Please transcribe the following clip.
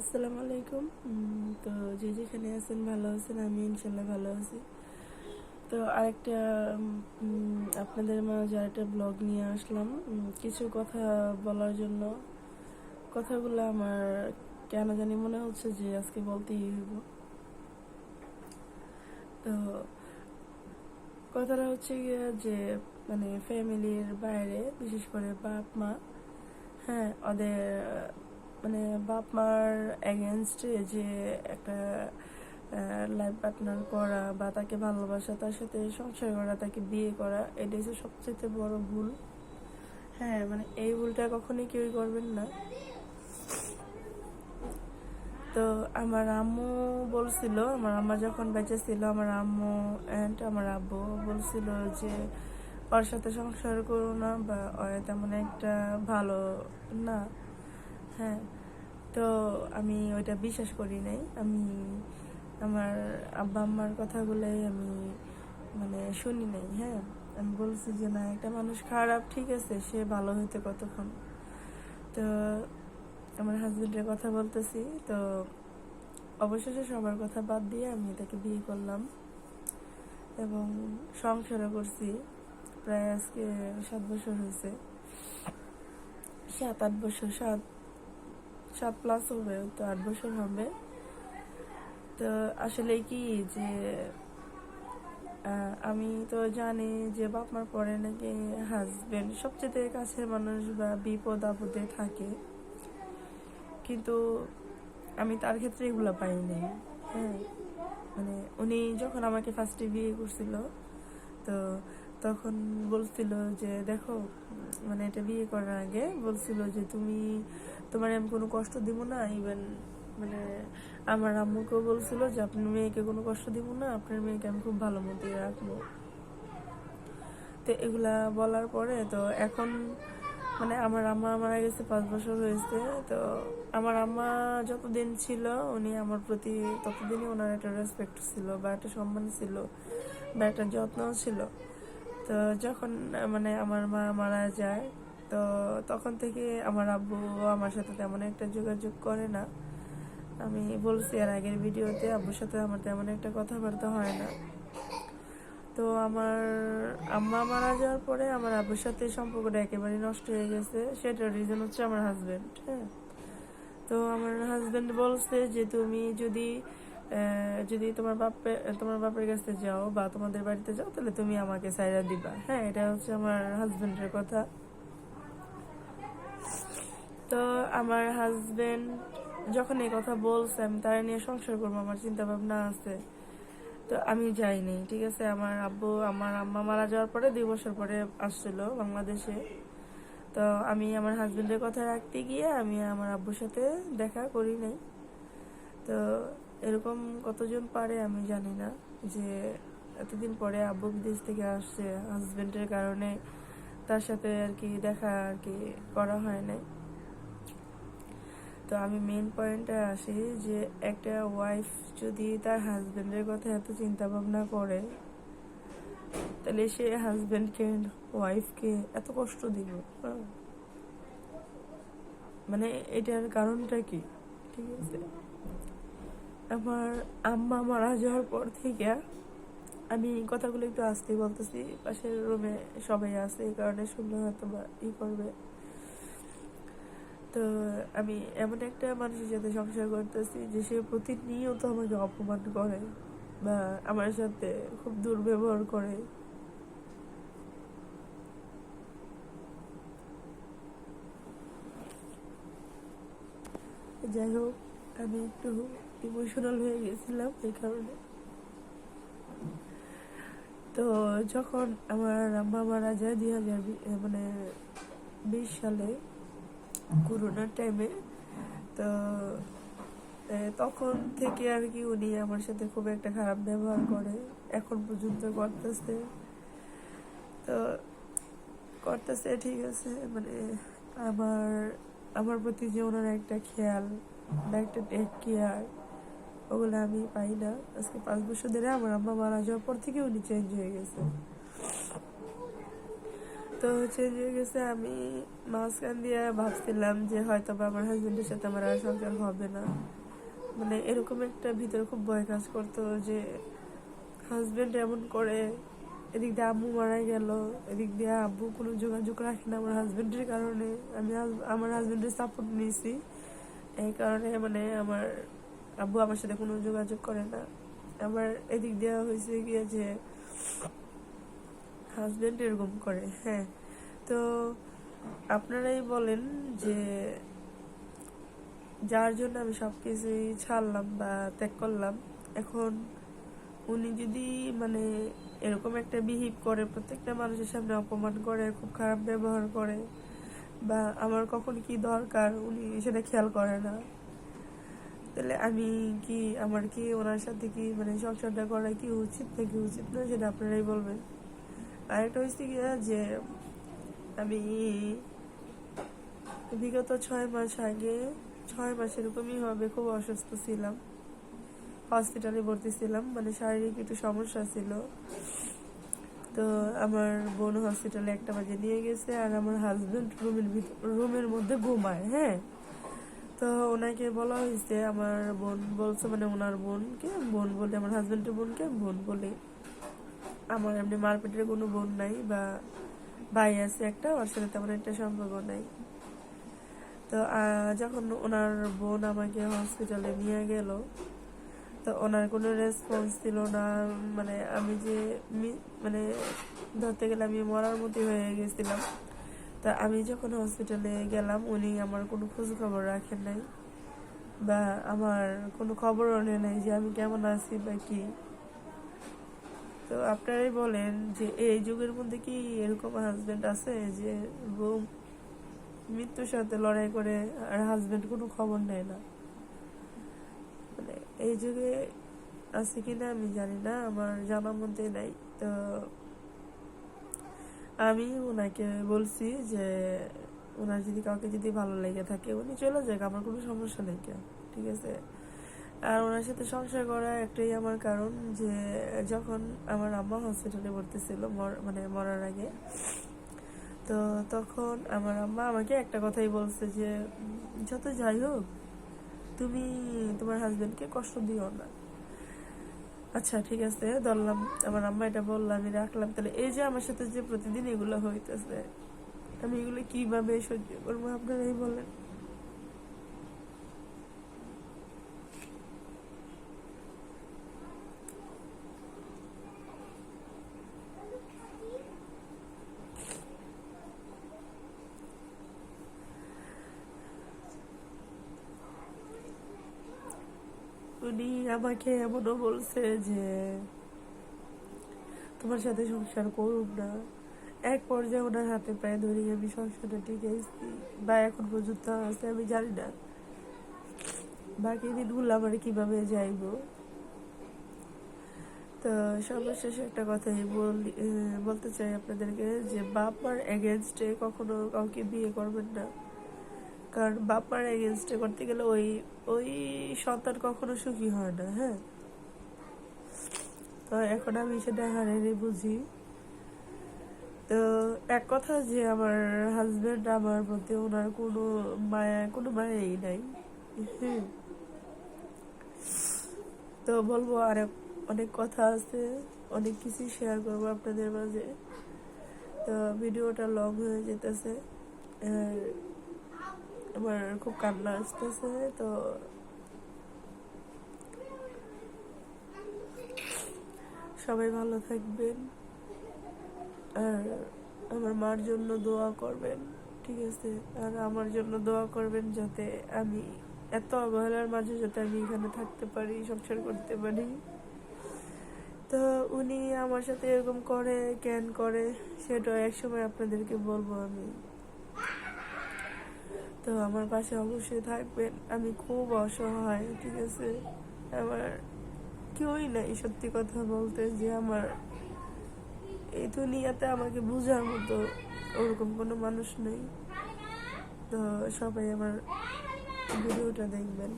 আসসালামু আলাইকুম। তো যে যেখানে আছেন ভালো আছেন, আমি ইনশাল্লাহ ভালো আছি। তো আরেকটা আপনাদের মাঝে আরেকটা ব্লগ নিয়ে আসলাম। কিছু কথা বলার জন্য। কথাগুলো আমার কেন জানি মনে হচ্ছে যে আজকে বলতেই হইব। তো কথাটা হচ্ছে যে মানে ফ্যামিলির বাইরে, বিশেষ করে বাপ মা হ্যাঁ ওদের বাপ মার এগেনস্টে যে একটা লাইফ পার্টনার করা বা তাকে ভালোবাসা, তার সাথে সংসার করা, তাকে বিয়ে করা এটা হচ্ছে সবচেয়ে বড় ভুল। হ্যাঁ মানে এই ভুলটা কখনোই কেউই করবেন না। তো আমার আম্মু বলছিল, আমার আম্মা যখন বেঁচে ছিল, আমার আম্মু অ্যান্ড আমার আব্বু বলছিল যে, ওর সাথে সংসার করো না বা ওর তেমন একটা ভালো না। হ্যাঁ তো আমি ওইটা বিশ্বাস করি নাই। আমি আমার আব্বা আম্মার কথাগুলোই আমি মানে শুনি নাই হ্যাঁ? আমি বলছি যে, না, একটা মানুষ খারাপ, ঠিক আছে, সে ভালো হইতে কতক্ষণ? তো আমার হাজবেন্ডের কথা বলতেছি। তো অবশেষে সবার কথা বাদ দিয়ে আমি তাকে বিয়ে করলাম এবং সংসারও করছি। প্রায় আজকে সাত বছর হয়েছে সাত, আট বছর, সাত সাত প্লাস হবে, তো আট বছর হবে। তো আসলে কি যে আমি তো জানি যে বাপ মার পরে নাকি হাজবেন্ড সবচেয়ে কাছের মানুষ বা বিপদ আপদে থাকে। কিন্তু আমি তার ক্ষেত্রে এগুলো পাইনি হ্যাঁ মানে উনি যখন আমাকে ফার্স্টে বিয়ে করছিল, তো তখন বলছিল যে, দেখো মানে এটা বিয়ে করার আগে বলছিল যে, তুমি, তোমার আমি কোনো কষ্ট দিব না ইভেন মানে আমার আম্মুকেও বলছিল যে, আপনার মেয়েকে কোনো কষ্ট দিব না, আপনার মেয়েকে আমি খুব ভালো মতো রাখব। তো এগুলা বলার পরে তো এখন মানে আমার আম্মা মারা গেছে পাঁচ বছর হয়েছে, তো আমার আম্মা যতদিন ছিল, উনি আমার প্রতি ততদিনই ওনার একটা রেসপেক্ট ছিল বা একটা সম্মান ছিল বা একটা যত্ন ছিল। তো যখন মানে আমার মা মারা যায়, তো তখন থেকে আমার আব্বু আমার সাথে তেমন একটা যোগাযোগ করে না। আমি বলছি আর আগের ভিডিওতে আব্বুর সাথে আমার তেমন একটা কথাবার্তা হয় না। তো আমার আম্মা মারা যাওয়ার পরে আমার আব্বুর সাথে সম্পর্কটা একেবারে নষ্ট হয়ে গেছে। সেটার রিজন হচ্ছে আমার হাজব্যান্ড হ্যাঁ। তো আমার হাজব্যান্ড বলছে যে, তুমি যদি যদি তোমার বাপে, তোমার বাপের কাছে যাও বা তোমাদের বাড়িতে যাও, তাহলে তুমি আমাকে সাইরা দিবা। হ্যাঁ এটা হচ্ছে আমার হাজবেন্ডের কথা। তো আমার হাজবেন্ড যখন এই কথা বলছে, আমি তারা নিয়ে সংসার করব, আমার চিন্তা ভাবনা আছে। তো আমি যাইনি, ঠিক আছে? আমার আব্বু, আমার আম্মা মারা যাওয়ার পরে দুই বছর পরে আসছিল বাংলাদেশে। তো আমি আমার হাজবেন্ডের কথা রাখতে গিয়ে আমি আমার আব্বুর সাথে দেখা করি নাই। তো এরকম কতজন পারে আমি জানি না। যে এতদিন পরে আব্বু বিদেশ থেকে আসছে হাজবেন্ডের কারণে তার সাথে আর কি দেখা আর কি করা হয় নাই। তো আমি মেন পয়েন্টে আসি যে একটা ওয়াইফ যদি তার হাজবেন্ডের কথা এত চিন্তা ভাবনা করে, তাহলে সে হাজবেন্ডকে ওয়াইফকে এত কষ্ট দিব হ্যাঁ? মানে এটার কারণটা কি? ঠিক আছে? আমার আম্মা মারা যাওয়ার পর থেকে আমি কথাগুলো একটু আসতে বলতেছি। পাশের রুমে সবাই আছে, এই কারণে শুনলে হয়তো বা ই করবে। তো আমি এমন একটা মানুষের সাথে সংসার করতেছি যে সে প্রতিনিয়ত আমাকে অপমান করে বা আমার সাথে খুব দুর্ব্যবহার করে। যাই হোক, আমি একটু ইমোশনাল হয়ে গেছিলাম এই কারণে। তো যখন আমার আম্মা মারা যায় দুই হাজার মানে বিশ সালে, করোনার টাইমে তো তখন থেকে আর কি উনি আমার সাথে খুব একটা খারাপ ব্যবহার করে। এখন পর্যন্ত করতেছে। তো করতেছে, ঠিক আছে। মানে আমার আমার প্রতি যে ওনার একটা খেয়াল, বা একটা টেক কেয়ার ওগুলো আমি পাই না। আজকে পাঁচ বছর ধরে আমার আম্মা মারা যাওয়ার পর থেকে উনি চেঞ্জ হয়ে গেছে। তো চেঞ্জ হয়ে গেছে, আমি মাঝখান দিয়ে ভাবছিলাম যে হয়তো বা আমার হাজবেন্ডের সাথে আমার আর সংসার হবে না। মানে এরকম একটা ভিতরে খুব ভয় কাজ করতো যে হাজবেন্ড এমন করে, এদিক দিয়ে আম্মু মারা গেল, এদিক দিয়ে আব্বু কোনো যোগাযোগ রাখে না আমার হাজবেন্ডের কারণে। আমি আমার হাজবেন্ডের সাপোর্ট নিয়েছি। এই কারণে মানে আমার আব্বু আমার সাথে কোনো যোগাযোগ করে না। আমার এদিক দেওয়া হয়েছে গিয়ে যে হাজবেন্ড এরকম করে হ্যাঁ। তো আপনারাই বলেন যে যার জন্য আমি সব কিছুই ছাড়লাম বা ত্যাগ করলাম, এখন উনি যদি মানে এরকম একটা বিহেভ করে, প্রত্যেকটা মানুষের সামনে অপমান করে, খুব খারাপ ব্যবহার করে, বা আমার কখন কি দরকার, উনি সেটা খেয়াল করে না। তাহলে আমি কি, আমার কি ওনার সাথে কি মানে সংসারটা করা কি উচিত নাকি উচিত না সেটা আপনারাই বলবেন। আরেকটা হয়েছে কি যে আমি বিগত ছয় মাস আগে, ছয় মাস এরকমই হবে খুব অসুস্থ ছিলাম। হসপিটালে ভর্তি ছিলাম মানে শারীরিক একটু সমস্যা ছিল। তো আমার বোন হসপিটালে একটা বাজে নিয়ে গেছে আর আমার হাজবেন্ড রুমের ভিতর রুমের মধ্যে ঘুমায় হ্যাঁ? তো ওনাকে বলা হয়েছে আমার বোন বলছে মানে ওনার বোনকে, বোন বলে আমার হাজব্যান্ডের বোনকে, বোন বলে আমার এমনি মারপিটের কোনো বোন নাই বা ভাই আছে একটা, ওর সাথে তেমন একটা সম্পর্ক নাই। তো যখন ওনার বোন আমাকে হসপিটালে নিয়ে গেল, তো ওনার কোনো রেসপন্স ছিল না মানে আমি যে মানে ধরতে গেলে আমি মরার মতো হয়ে গেছিলাম। তা আমি যখন হসপিটালে গেলাম, উনি আমার কোনো খোঁজ খবর রাখেন নাই বা আমার কোনো খবরও নেয় নাই যে আমি কেমন আছি বা কি। তো আপনারাই বলেন যে এই যুগের মধ্যে কি এরকম হাজবেন্ড আছে যে বউ মৃত্যুর সাথে লড়াই করে আর হাজবেন্ড কোনো খবর নেয় না? মানে এই যুগে আছে কিনা আমি জানি না, আমার জানার মধ্যে নাই। তো আমি ওনাকে বলছি যে ওনার যদি কাউকে যদি ভালো লেগে থাকে, উনি চলে যাক, আমার কোনো সমস্যা নেই কেন? ঠিক আছে? আর ওনার সাথে সংসার করা একটাই আমার কারণ যে, যখন আমার আম্মা হসপিটালে ভর্তি ছিল মানে মরার আগে, তো তখন আমার আম্মা আমাকে একটা কথাই বলছে যে যত যাই হোক, তুমি তোমার হাজবেন্ডকে কষ্ট দিও না। আচ্ছা ঠিক আছে, ধরলাম, আমার আম্মা এটা বললাম আমি রাখলাম। তাহলে এই যে আমার সাথে যে প্রতিদিন এগুলো হইতেছে, আমি এগুলো কীভাবে সহ্য করব, আপনারাই বলেন। উনি আমাকে এমনও বলছে যে, তোমার সাথে সংসার করুক না। এক পর্যায়ে ওনার হাতে পায়ে ধরে আমি সংসারটা টিকে এসেছি বা এখন পর্যন্ত আছে, আমি জানি না। বাকি দিনগুলো আমার কীভাবে যাইব? তো সর্বশেষে একটা কথাই বলি বলতে চাই আপনাদেরকে যে বাপ মার এগেনস্টে কখনো কাউকে বিয়ে করবেন না। কারণ বাপ মার এগেনস্টে করতে গেলে ওই ওই সন্তান কখনো সুখী হয় না হ্যাঁ? তো এখন আমি সেটা হারেনি বুঝি। তো এক কথা যে আমার হাজবেন্ড আমার প্রতি ওনার কোনো মায়া, কোনো মায়াই নাই হুম। তো বলব আর অনেক কথা আছে, অনেক কিছু শেয়ার করব আপনাদের মাঝে। তো ভিডিওটা লং হয়ে যেতেছে, আর আমার খুব কান্না আসতেছে, তো সবাই ভালো থাকবেন। আর আমার মার জন্য দোয়া করবেন, ঠিক আছে? আর আমার জন্য দোয়া করবেন যাতে আমি এত অবহেলার মাঝে যাতে আমি এখানে থাকতে পারি, সংসার করতে পারি। তো উনি আমার সাথে এরকম করে কেন করে সেটা একসময় আপনাদেরকে বলব আমি। তো আমার পাশে অবশ্যই থাকবেন। আমি খুব অসহায়, ঠিক আছে? আমার কেউই নাই সত্যি কথা বলতে যে আমার এই দুনিয়াতে আমাকে বোঝার মতো ওরকম কোনো মানুষ নেই। তো সবাই আমার ভিডিওটা দেখবেন।